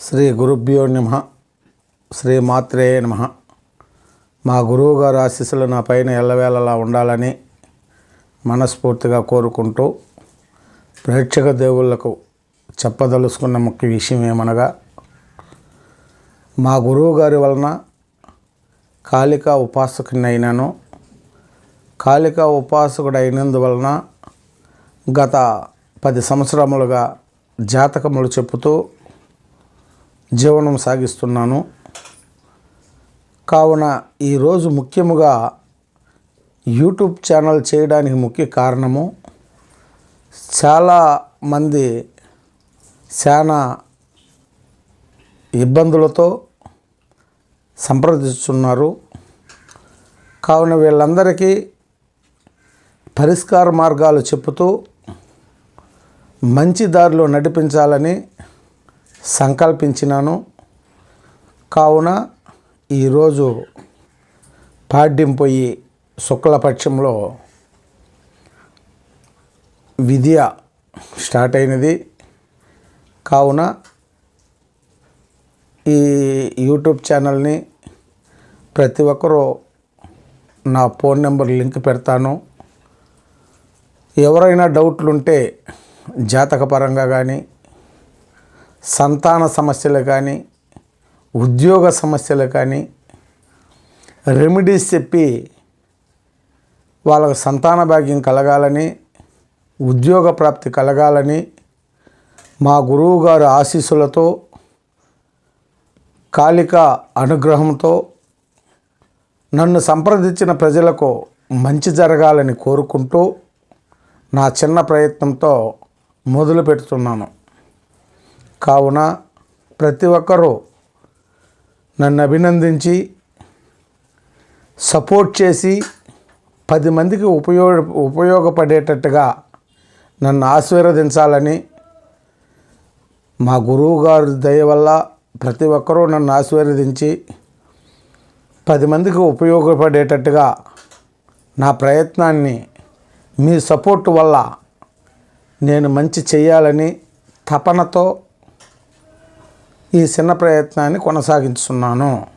శ్రీ గురుభ్యో నమ. శ్రీ మాత్రే నమ. మా గురువు గారు ఆశీస్సులు నా పైన ఎల్లవేళలా ఉండాలని మనస్ఫూర్తిగా కోరుకుంటూ ప్రేక్షక దేవుళ్ళకు చెప్పదలుచుకున్న ముఖ్య విషయం ఏమనగా మా గురువు గారి వలన కాళికా ఉపాసకుని అయినాను కాళికా ఉపాసకుడు అయినందువలన గత పది సంవత్సరములుగా జాతకములు చెప్పుతూ జీవనం సాగిస్తున్నాను. కావున ఈరోజు ముఖ్యముగా యూట్యూబ్ ఛానల్ చేయడానికి ముఖ్య కారణము చాలా మంది చాలా ఇబ్బందులతో సంప్రదిస్తున్నారు. కావున వీళ్ళందరికీ పరిష్కార మార్గాలు చెప్తూ మంచి దారిలో నడిపించాలని సంకల్పించినాను. కావున ఈరోజు పాడ్యం పోయి శుక్లపక్షంలో విద్య స్టార్ట్ అయినది. కావున ఈ యూట్యూబ్ ఛానల్ని ప్రతి ఒక్కరూ నా ఫోన్ నెంబర్ లింక్ పెడతాను. ఎవరైనా డౌట్లు ఉంటే జాతకపరంగా కానీ సంతాన సమస్యలు కానీ ఉద్యోగ సమస్యలు కానీ రెమెడీస్ చెప్పి వాళ్ళకు సంతాన భాగ్యం కలగాలని ఉద్యోగ ప్రాప్తి కలగాలని మా గురువు గారి ఆశీస్సులతో కాళిక అనుగ్రహంతో నన్ను సంప్రదించిన ప్రజలకు మంచి జరగాలని కోరుకుంటూ నా చిన్న ప్రయత్నంతో మొదలు పెడుతున్నాను కావున ప్రతి ఒక్కరూ నన్ను అభినందించి సపోర్ట్ చేసి పది మందికి ఉపయోగ ఉపయోగపడేటట్టుగా నన్ను ఆశీర్వదించాలని మా గురువు గారి దయ వల్ల ప్రతి ఒక్కరూ నన్ను ఆశీర్వదించి పది మందికి ఉపయోగపడేటట్టుగా నా ప్రయత్నాన్ని మీ సపోర్ట్ వల్ల నేను మంచి చేయాలని తపనతో ఈ చిన్న ప్రయత్నాన్ని కొనసాగిస్తున్నాను.